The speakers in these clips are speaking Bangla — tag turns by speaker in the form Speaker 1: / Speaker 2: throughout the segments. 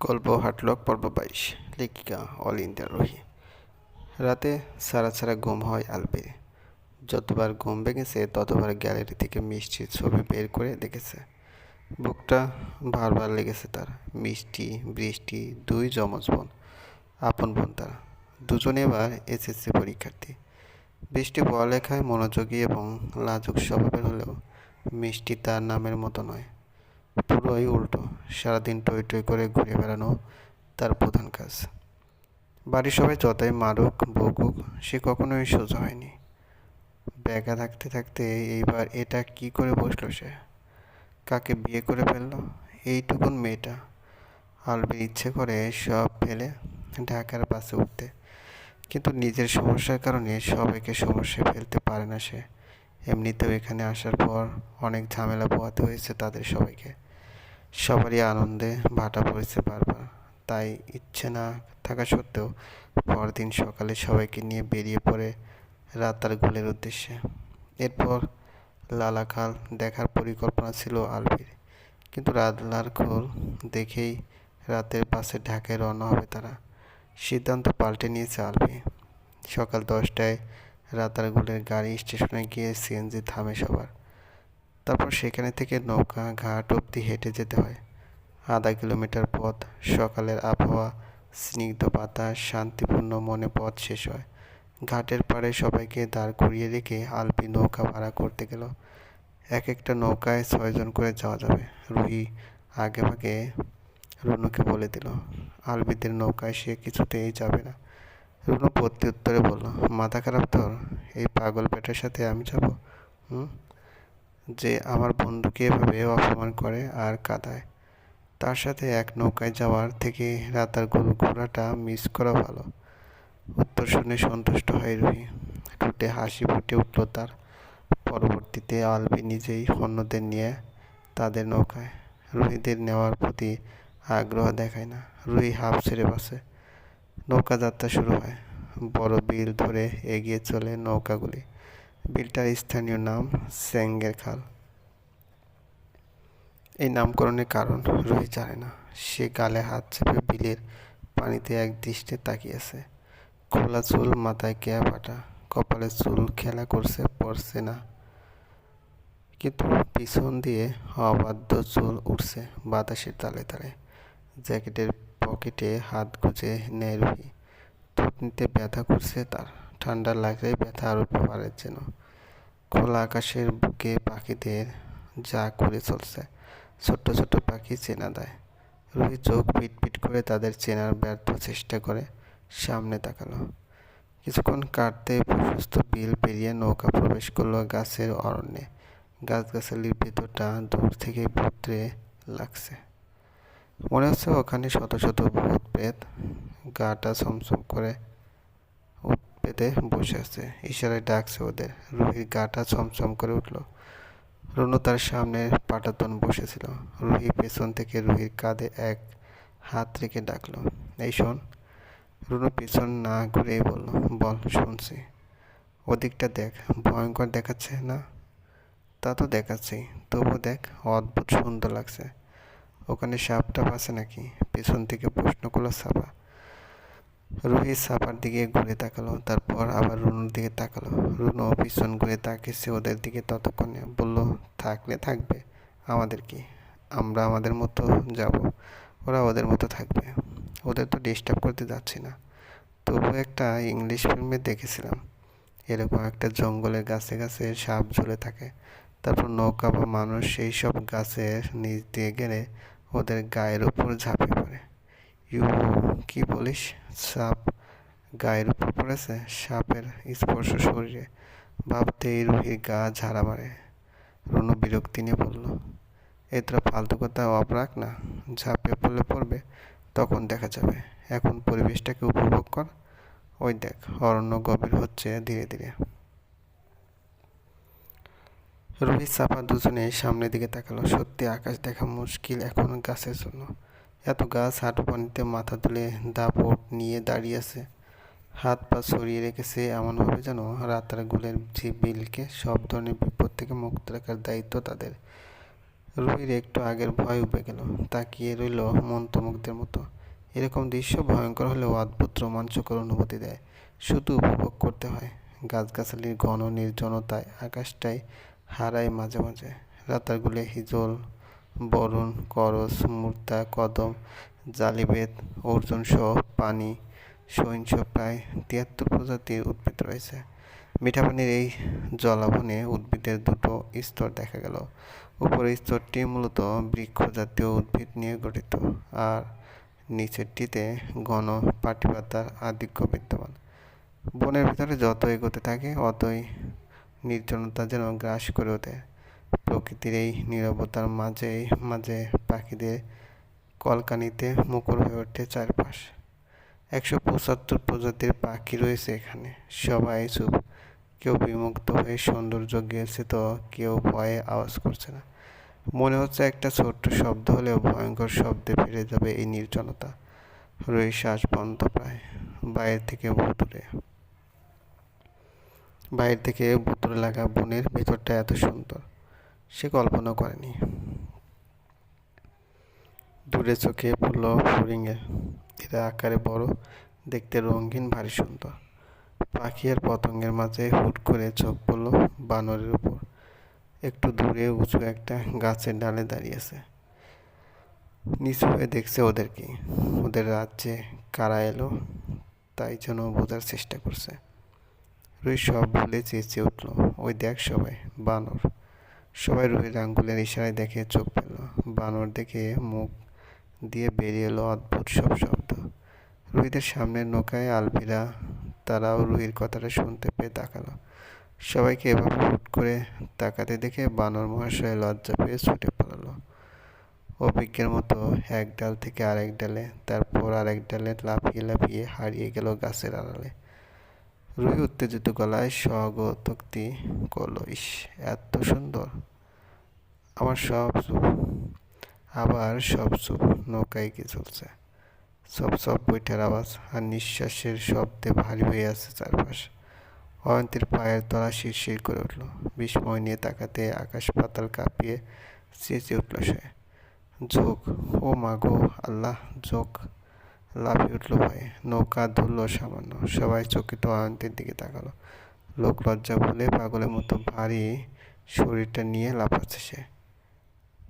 Speaker 1: গল্প হাটলক পর্ব বাইশ। লেখিকা অল ইন্ডিয়া রোহি। রাতে সারা সারা ঘুম হয় আলপে। যতবার ঘুম ভেঙেছে, ততবার গ্যালারি থেকে মিষ্টির ছবি বের করে দেখেছে। বুকটা বারবার লেগেছে তার। মিষ্টি, বৃষ্টি, দুই যমজ বোন, আপন বোন তারা। দুজনে এবার এসএসসি পরীক্ষার্থী। বৃষ্টি পড়ালেখায় মনোযোগী এবং লাজুক স্বভাবের হলেও মিষ্টি তার নামের মতো নয়। পুরোই উল্টো। সারাদিন টই টই করে ঘুরে বেড়ানো তার প্রধান কাজ। বাড়ির সবাই যতই মারুক, বকুক, সে কখনোই সোজা হয়নি। ব্যাগা থাকতে থাকতে এইবার এটা কি করে বসল সে? কাকে বিয়ে করে ফেলল? এইটুকুন মেয়েটা। আলবির ইচ্ছে করে সব ফেলে ঢাকার বাসে উঠতে। কিন্তু নিজের সমস্যার কারণে সবাইকে সমস্যায় ফেলতে পারে না সে। এমনিতেও এখানে আসার পর অনেক ঝামেলা পোহাতে হয়েছে তাদের সবাইকে। সবারই আনন্দে ভাটা পড়েছে বারবার। তাই ইচ্ছে না থাকা সত্ত্বেও পরদিন সকালে সবাইকে নিয়ে বেরিয়ে পড়ে রাতার গোলের উদ্দেশ্যে। এরপর লালাখাল দেখার পরিকল্পনা ছিল আলবির কিন্তু রাতলার খোল দেখেই রাতের বাসে ঢাকায় রওনা হবে তারা। সিদ্ধান্ত পাল্টে নিয়েছে আলবি সকাল দশটায় রাতারগুলের গাড়ি স্টেশনে গিয়ে সিএনজি থামে সবার। তারপর সেখানে থেকে নৌকা, ঘাট অবধি হেঁটে যেতে হয়। আধা কিলোমিটার পথ, সকালের আবহাওয়া, স্নিগ্ধ বাতাস, শান্তিপূর্ণ মনে পথ শেষ হয়। ঘাটের পাড়ে সবাইকে দাঁড় করিয়ে রেখে আলপি নৌকা ভাড়া করতে গেল। এক একটা নৌকায় ছয়জন করে যাওয়া যাবে। রুহি আগে ভাগে রুনুকে বলে দিল আলবিদের নৌকায় সে কিছুতেই যাবে না। রুনু প্রত্যুত্তরে বলল, মাথা খারাপ তোর? এই পাগল পেটের সাথে আমি যাব? হুম? যে আমার বন্ধুকে এভাবে অপমান করে আর কাঁদায়। তার সাথে এক নৌকায় যাওয়ার থেকে রাতার গরু ঘোরাটা মিস করা ভালো। উত্তর শুনে সন্তুষ্ট হয় রুহি। ঠোঁটে হাসি ফুটে উঠল তার। পরবর্তীতে আলবি নিজেই অন্যদের নিয়ে তাদের নৌকায়। রুহিদের নেওয়ার প্রতি আগ্রহ দেখায় না। রুহি হাফ ছেড়ে বসে। নৌকা যাত্রা শুরু হয়। বড় বিল ধরে এগিয়ে চলে নৌকাগুলি। বিলটার স্থানীয় নাম স্যাঙ্গের খাল। এই নামকরণের কারণ রুহি জানে না। সে গালে হাত চেপে বিলের পানিতে এক দৃষ্টে তাকিয়েছে। খোলা চুল, মাথায় কেয়া ফাটা কপালে চুল খেলা করছে পড়ছে না। কিন্তু পিছন দিয়ে অবাধ্য চুল উঠছে বাতাসের তালে তালে। জ্যাকেটের পকেটে হাত গুজে নেয় রুহি। থুতনিতে ব্যথা করছে তার। ঠান্ডা লাগলেই ব্যথা আরও বাড়ে যেন। খোলা আকাশের বুকে পাখিদের যা করে চলছে, ছোট্ট ছোট্ট পাখি চেনা দেয়। রুহি চোখ পিট পিট করে তাদের চেনার ব্যর্থ চেষ্টা করে সামনে তাকালো। কিছুক্ষণ কাটতে প্রশস্ত বিল পেরিয়ে নৌকা প্রবেশ করল গাছের অরণ্যে। গাছগাছালির ভেতরটা দূর থেকে ভূত্রে লাগছে। মনে হচ্ছে ওখানে শত শত ভূত প্রেত গাটা ছমছম করে পেতে বসে আছে। ইশারায় ডাকছে ওদের। রুহির গাটা ছমছম করে উঠল। রুনু তার সামনে পাটাতন বসেছিল। রুহি পেছন থেকে রুহির কাঁধে এক হাত রেখে ডাকলো, এই শোন। রুনু পিছন না ঘুরেই বলল, বল, শুনছি। ওদিকটা দেখ, ভয়ঙ্কর দেখাচ্ছে না? তা তো দেখাচ্ছি, তবু দেখ, অদ্ভুত সুন্দর লাগছে। ওখানে সাপটাপ আছে নাকি? পেছন থেকে প্রশ্ন করল সাপা রুহি সাপার দিকে ঘুরে তাকালো, তারপর আবার রুনুর দিকে তাকালো। রুনু পিছন ঘুরে তাকিয়েছে ওদের দিকে ততক্ষণে, বলল, থাকলে থাকবে। আমাদের কি? আমরা আমাদের মতো যাব। ওরা ওদের মতো থাকবে। ওদের তো ডিস্টার্ব করতে যাচ্ছি না। তবু একটা ইংলিশ ফিল্মে দেখেছিলাম। এরকম একটা জঙ্গলের গাছে গাছে সাপ ঝুলে থাকে। তারপর নৌকা বা মানুষ সেই সব গাছের নিচ দিয়ে গেলে ওদের গায়ের উপর ঝাঁপে পড়ে। ইউ কি বলিস? সাপ গায়ের উপর পড়েছে, সাপের স্পর্শ শরীরে। ভাবতেই রুহির গা ঝাড়া মারে। রনু বিরক্তি নিয়ে বলল, এ তোরা ফালতু কথা অফ না। ঝাঁপে পড়লে পড়বে, তখন দেখা যাবে। এখন পরিবেশটাকে উপভোগ কর। ওই দেখ, অরণ্য গভীর হচ্ছে ধীরে ধীরে। রোহিত সাপা দুজনে সামনের দিকে তাকালো। সত্যি আকাশ দেখা মুশকিল এখন গাছের জন্য। এত গাছ হাঁটু পানিতে মাথা তুলে দাপট নিয়ে দাঁড়িয়ে আছে। হাত পা সরিয়ে রেখেছে এমনভাবে যেন রাতার গুলের যে বিলকে সব ধরনের বিপদ থেকে মুক্ত রাখার দায়িত্ব তাদের। রুহির একটু আগের ভয় উবে গেল, তাকিয়ে রইল মন্ত্রমুগ্ধের মতো। এরকম দৃশ্য ভয়ঙ্কর হলেও অদ্ভুত রোমাঞ্চকর অনুভূতি দেয়। শুধু উপভোগ করতে হয়, গাছগাছালির ঘন নির্জনতায়, আকাশটাই হারায় মাঝে মাঝে। রাতারগুলে হিজল বরুণ, করস, মূর্তা, কদম জালিবেদ অর্জুন সহ পানি, সহিংস প্রায় তিয়াত্তর প্রজাতির উদ্ভিদ রয়েছে। মিঠা পানির এই জলাভনে উদ্ভিদের দুটো স্তর দেখা গেল। উপরের স্তরটি মূলত বৃক্ষ জাতীয় উদ্ভিদ নিয়ে গঠিত আর নিচেরটিতে ঘন পাটি পাতার আধিক্য বিদ্যমান। বনের ভিতরে যত এগোতে থাকে, অতই নির্জনতা যেন গ্রাস করে ওঠে। প্রকৃতির এই নীরবতার মাঝে মাঝে পাখিদের কলকানিতে মুখর হয়ে ওঠে চারপাশ। একশো পঁচাত্তর প্রজাতির পাখি রয়েছে এখানে। সবাই চুপ। কেউ বিমুগ্ধ হয়ে সৌন্দর্য গেছে তো কেউ ভয়ে আওয়াজ করছে না। মনে হচ্ছে একটা ছোট্ট শব্দ হলেও ভয়ঙ্কর শব্দে ফিরে যাবে এই নির্জনতা। রই শ্বাস বন্ধ প্রায়। বাইরে থেকে ভুতুরে বাইরে থেকে ভুতুরে লাগা বনের ভেতরটা এত সুন্দর। সে কল্পনা করেনি। দূরে চোখে পড়ল ফড়িংয়ে এরা আকারে বড়, দেখতে রঙিন, ভারী সুন্দর। পাখি আর পতঙ্গের মাঝে হুট করে চোখ পড়ল বানরের উপর। একটু দূরে উঁচু একটা গাছের ডালে দাঁড়িয়েছে নিচু হয়ে দেখছে ওদেরকে ওদের রাজ্যে কারা এলো, তাই যেন বোঝার চেষ্টা করছে। রুই সব ভুলে চেঁচিয়ে উঠল, ওই দেখ সবাই, বানর। সবাই রুহির আঙ্গুলের ইশারায় দেখে চোখ পেল বানর দেখে মুখ দিয়ে বেরিয়ে এলো অদ্ভুত সব শব্দ। রুহিদের সামনের নৌকায় আলভিরা, তারাও রুহির কথাটা শুনতে পেয়ে তাকালো। সবাইকে এভাবে হুট করে তাকাতে দেখে বানর মহাশয় লজ্জা পেয়ে ছুটে পালালো। অভিজ্ঞের মতো এক ডাল থেকে আরেক ডালে, তারপর আরেক ডালে লাফিয়ে লাফিয়ে হারিয়ে গেল গাছের আড়ালে। রুহি উত্তেজিত গলায় স্বগতোক্তি করল, ইস, এত সুন্দর। আমার সব চুপ। আবার সব চুপ। নৌকায় কি চলছে। সব সব বৈঠার আওয়াজ আর নিঃশ্বাসের শব্দে ভারী হয়ে আছে চারপাশ। অয়ন্তীর পায়ের তলা শিরশির করে উঠল। বিস্ময় নিয়ে তাকাতে আকাশ পাতাল কাঁপিয়ে চেঁচে উঠল সে। যোগ ও মাগো আল্লাহ যোগ লাফিয়ে উঠল ভয়ে। নৌকা ধরল সামান্য। সবাই চকিত অয়ন্তীর দিকে তাকালো। লোক লজ্জা বলে পাগলের মতো ভারী শরীরটা নিয়ে লাফাচ্ছে সে।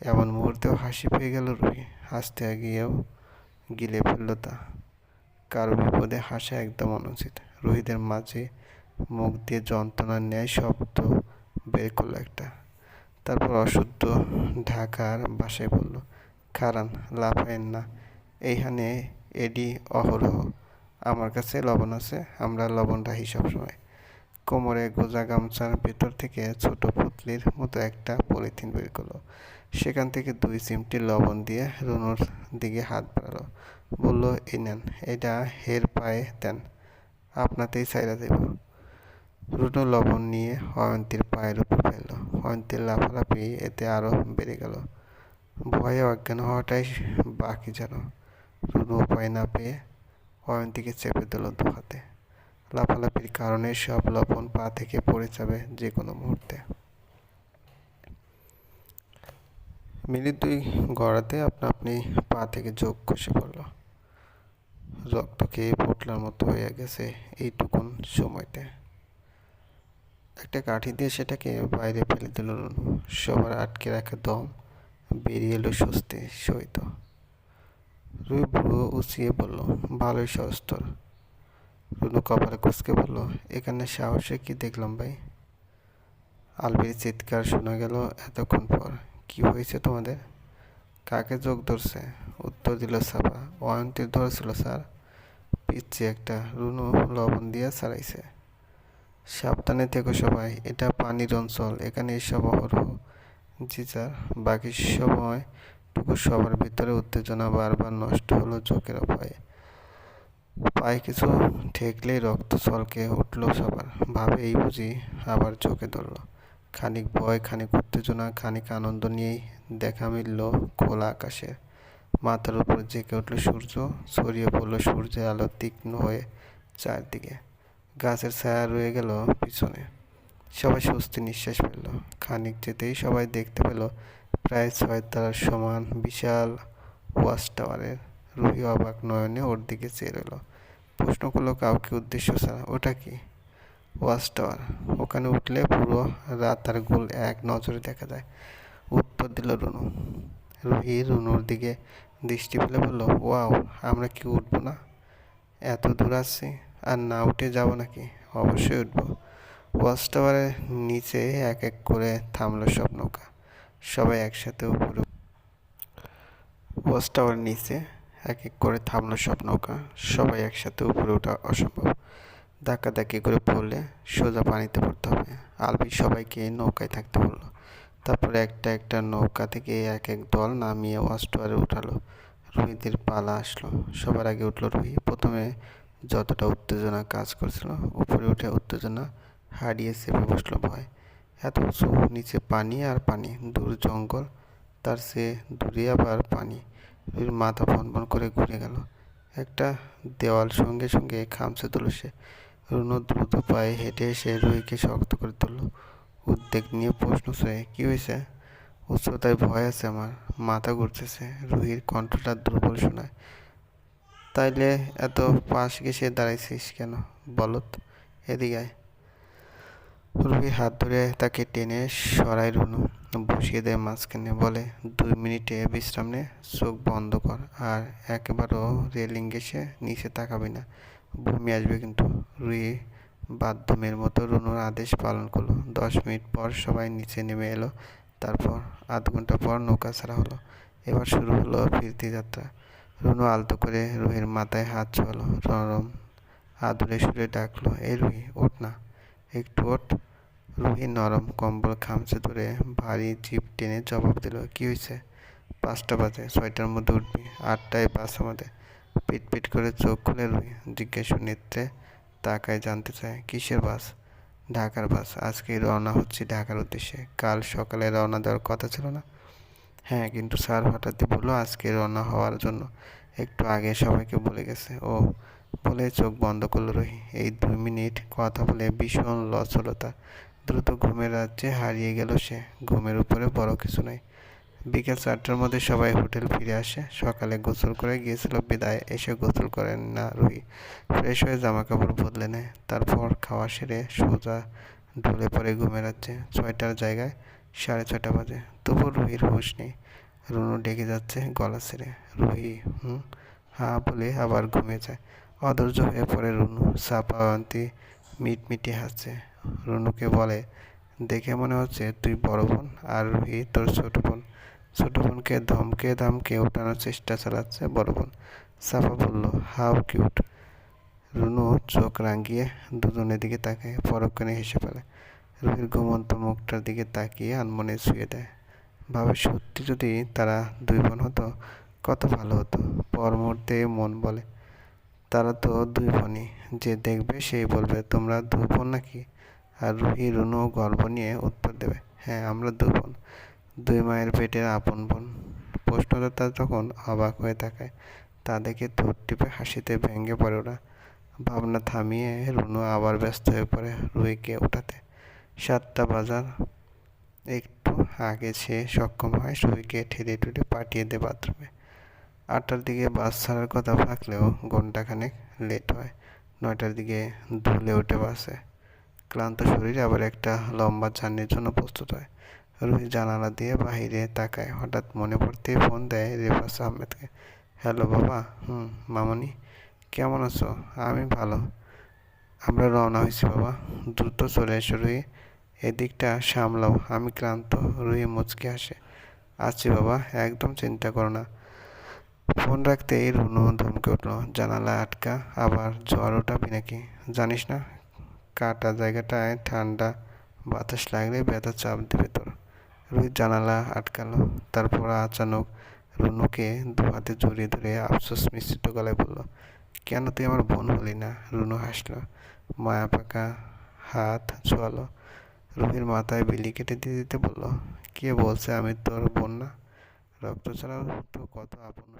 Speaker 1: এমন মুহূর্তেও হাসি পেয়ে গেল রুহি। হাসতে গিয়েও গিলে ফেলল তা। কারও বিপদে হাসা একদম অনুচিত। রুহিদের মাঝে মুখ দিয়ে যন্ত্রণার ন্যায় শব্দ বের করল একটা। তারপর অশুদ্ধ ঢাকার বাসায় বলল, খারান, লাফায়েন না। এইখানে এডি অহরহ। আমার কাছে লবণ আছে, আমরা লবণ রাখি সবসময়। কোমরে গোজা গামছার ভেতর থেকে ছোট পুতলির মতো একটা পলিথিন বের করল। সেখান থেকে দুই চিমটি লবণ দিয়ে রুনুর দিকে হাত বাড়ালো। বলল, এই নেন, এটা হের পায়ে দেন, আপনাতেই চাইরা দেব। রুনু লবণ নিয়ে অয়ন্তীর পায়ের উপর ফেলল। অয়ন্তীর লাফালাফি এতে আরও বেড়ে গেল। ভয়ে অজ্ঞান হওয়াটাই বাকি যেন। রুনু উপায় না পেয়ে অয়ন্তীকে চেপে দিল দু হাতে লাফালাফির কারণে সব লবণ পা থেকে পড়ে যাবে যে কোনো মুহূর্তে। মিনিট দুই গড়াতে আপনা আপনি পা থেকে যোগ খসে পড়ল। রক্ত খেয়ে পোটলার মতো হয়ে গেছে এইটুকুন সময়তে। একটা কাঠি দিয়ে সেটাকে বাইরে ফেলে দিল সবার আটকে রাখা দম বেরিয়ে এলো স্বস্তি সহিত। রুই বুড়ো উচিয়ে বলল, ভালোই সহজ তোর। রুনু কপালে কুচকে বলল, এখানে সাহসে কি দেখলাম ভাই? আলবির চিৎকার শোনা গেল এতক্ষণ পর। কি হয়েছে তোমাদের? কাকে যোগ ধরছে? উত্তর দিল সাপা অয়ন্তীর ধরেছিল স্যার। পিচ্ছি একটা, রুনু লবণ দিয়ে ছাড়াইছে। সাবধানে থেকো সবাই, এটা পানির অঞ্চল, এখানে এসব অহরহ। জি স্যার, বাকি সময় টুকু সবার ভিতরে উত্তেজনা বারবার নষ্ট হলো চোখের ভয়ে পায়ে কিছু ঠেকলেই রক্ত চলকে উঠল সবার। ভাবে এই বুঝি আবার চোখে ধরলো। খানিক ভয়, খানিক উত্তেজনা, খানিক আনন্দ নিয়েই দেখা মিলল খোলা আকাশে। মাথার উপর জেগে উঠল সূর্য, ছড়িয়ে পড়ল সূর্যের আলো তীক্ষ্ণ হয়ে চারদিকে। গাছের ছায়া রয়ে গেল পিছনে। সবাই স্বস্তি নিঃশ্বাস ফেলল। খানিক যেতেই সবাই দেখতে পেল প্রায় ছয় তলার সমান বিশাল ওয়াচ টাওয়ারের রুহি অবাক নয়নে ওর দিকে চেয়ে রইল। প্রশ্ন করল, কাউকে উদ্দেশ্য ছাড়া? ওটা কি? Watch tower. ওখানে উঠলে পুরো রাত আর গোল এক নজরে দেখা যায়। উত্তর দিল রুনু। রুহি রুনুর দিকে দৃষ্টি ফেলে বলল, ওয়াও, আমরা কি উঠবো না? এত দূর আসছি আর না উঠে যাব নাকি? অবশ্যই উঠবো। ওয়াচ টাওয়ারের নিচে এক এক করে থামলো সব নৌকা। সবাই একসাথে উপরে ওয়াচ টাওয়ার নিচে এক এক করে থামলো সব নৌকা। সবাই একসাথে উপরে ওঠা অসম্ভব। ধাক্কাধাক্কি করে পড়লে সোজা পানিতে পড়তে হবে। আলবি সবাইকে নৌকায় থাকতে বলল। তারপরে একটা একটা নৌকা থেকে এক এক দল নামিয়ে ওয়াচ টাওয়ারে উঠালো। রুহিদের পালা আসলো। সবার আগে উঠল রুহি। প্রথমে যতটা উত্তেজনা কাজ করছিল, উপরে উঠে উত্তেজনা হারিয়ে চেপে বসল ভয়। এত উঁচু নিচে পানি আর পানি। দূর জঙ্গল, তার সে দূরে আবার পানি। মাথা বন করে ঘুরে গেল। একটা দেওয়াল সঙ্গে সঙ্গে খামছে তুলো সে। রুনু দ্রুত পায়ে হেঁটে এসে রুহিকে শক্ত করে তুলল। উদ্বেগ নিয়ে প্রশ্ন ছুঁয়ে কী হয়েছে উচ্চতায় ভয় আছে আমার, মাথা ঘুরতেছে রুহির কণ্ঠটা দুর্বল শোনায়। তাইলে এত পাশ ঘেসে দাঁড়াইছিস কেন বলত এদিকে রুহির হাত ধরে তাকে টেনে সরাই রুনু বসিয়ে দেয় মাঝখানে, বলে, দুই মিনিটে বিশ্রাম নে, চোখ বন্ধ কর, আর একেবারও রেলিং ঘেসে নিচে তাকাবি না। বমি আসবে কিন্তু। রুহি বাধ্যমের মতো রুনুর আদেশ পালন করল। দশ মিনিট পর সবাই নিচে নেমে এলো। তারপর আধ ঘণ্টা পর নৌকা ছাড়া হলো। এবার শুরু হলো ফিরতি যাত্রা। রুনু আলতো করে রুহির মাথায় হাত ছোয়ালো। নরম আদুরে সুরে ডাকলো এ রুহি, ওঠ না। একটু ওঠ রুহি নরম কম্বল খামচে ধরে ভারী জিপ টেনে জবাব দিল, কি হয়েছে পাঁচটা বাজে, ছয়টার মধ্যে উঠবি, আটটায় বাস আমাদের পিট পিট করে চোখ খুলে রুহি জিজ্ঞেস নেত্রে তাকায় জানতে চায়, কিসের বাস? ঢাকার বাস আজকে রওনা হচ্ছি ঢাকার উদ্দেশ্যে। কাল সকালে রওনা দেওয়ার কথা ছিল না? হ্যাঁ কিন্তু স্যার হঠাৎ বলল আজকে রওনা হওয়ার জন্য। একটু আগে সবাইকে বলে গেছে। ও বলে চোখ বন্ধ করল রহি। এই দুই মিনিট কথা বলে ভীষণ লস হলো তার দ্রুত ঘুমের রাজ্যে হারিয়ে গেল সে। ঘুমের উপরে বড় কিছু নাই। বিকেল চারটার মধ্যে সবাই হোটেল ফিরে আসে। সকালে গোসল করে গিয়েছিল, বিদায় এসে গোসল করেন না রুহি। ফ্রেশ হয়ে জামা কাপড় বদলে নেয়। তারপর খাওয়া সেরে সোজা ঢলে পড়ে ঘুমের রাজ্যে। ছয়টার জায়গায় সাড়ে ছয়টা বাজে। তবু রুহির হুঁশ নেই। রুনু ডেকে যাচ্ছে গলা ছেড়ে। রুহি, হুম? হা বলে আবার ঘুমিয়ে যায়। অধৈর্য হয়ে পড়ে রুনু। সাপাওয়ান্তি মিটমিটি হাসছে। রুনুকে বলে, দেখে মনে হচ্ছে তুই বড় বোন আর রুহি তোর ছোট বোন। ছোট বোনকে ধমকে ধমকে ওঠানোর চেষ্টা চালাচ্ছে বড় বোন। সাফা বলল, হাউ কিউট। রুনু চোখ রাঙিয়ে দুজনের দিকে তাকায়, পরক্ষণে হেসে ফেলে। রুহির ঘুমন্ত মুখটার দিকে তাকিয়ে আনমনে শুয়ে দেয়। ভাবে সত্যি যদি তারা দুই বোন হতো, কত ভালো হতো। পর মুহূর্তে মন বলে তারা তো দুই বোনই। যে দেখবে সেই বলবে, তোমরা দুই বোন নাকি? আর রুহি, রুনু গর্ব নিয়ে উত্তর দেবে হ্যাঁ আমরা দুই বোন। দুই মায়ের পেটের আপন বোন। প্রশ্নদাতা তখন অবাক হয়ে তাকায় তাদেরকে ঠোঁট টিপে হাসিতে ভেঙে পড়ে ওরা। ভাবনা থামিয়ে রুনু আবার ব্যস্ত হয়ে পড়ে রুহিকে উঠাতে। সাতটা বাজার। একটু আগে সে সক্ষম হয় রুহিকে ঠেলে টুলে পাঠিয়ে দেয় বাথরুমে। আটটার দিকে বাস ছাড়ার কথা থাকলেও ঘন্টাখানেক লেট হয়। নয়টার দিকে ধুলে ওঠে বাসে। ক্লান্ত শরীর আবার একটা লম্বা জার্নির জন্য প্রস্তুত হয়। রুহি জানালা দিয়ে বাহিরে তাকায়। হঠাৎ মনে পড়তেই ফোন দেয় রেফাস আহমেদকে। হ্যালো বাবা, হুম, মামনি, কেমন আছো? আমি ভালো। আমরা রওনা হয়েছি বাবা। দ্রুত চলে এসো রুহি। এদিকটা সামলাও। আমি ক্লান্ত। রুহি মুচকে আসে আছি বাবা, একদম চিন্তা করো না। ফোন রাখতেই রুনু ধমকে উঠল। জানালা আটকা আবার জ্বর ওঠাবি নাকি? জানিস না, কাটা জায়গাটায় ঠান্ডা বাতাস লাগলে ব্যথা চাপ দেবে তোর। রোহিত জানালা আটকালো, তারপর আচানক রুনুকে দু হাতে জড়িয়ে ধরে আফসোস মিশ্রিত গলায় বলল, কেন তুই আমার বোন হলি না? রুনু হাসলো, মায়া পাকা হাত ছোয়ালো। রুহির মাথায় বিলি কেটে দিয়ে দিতে বলল, কে বলছে আমি তোর বোন না? রক্ত ছাড়াও তো কত আপন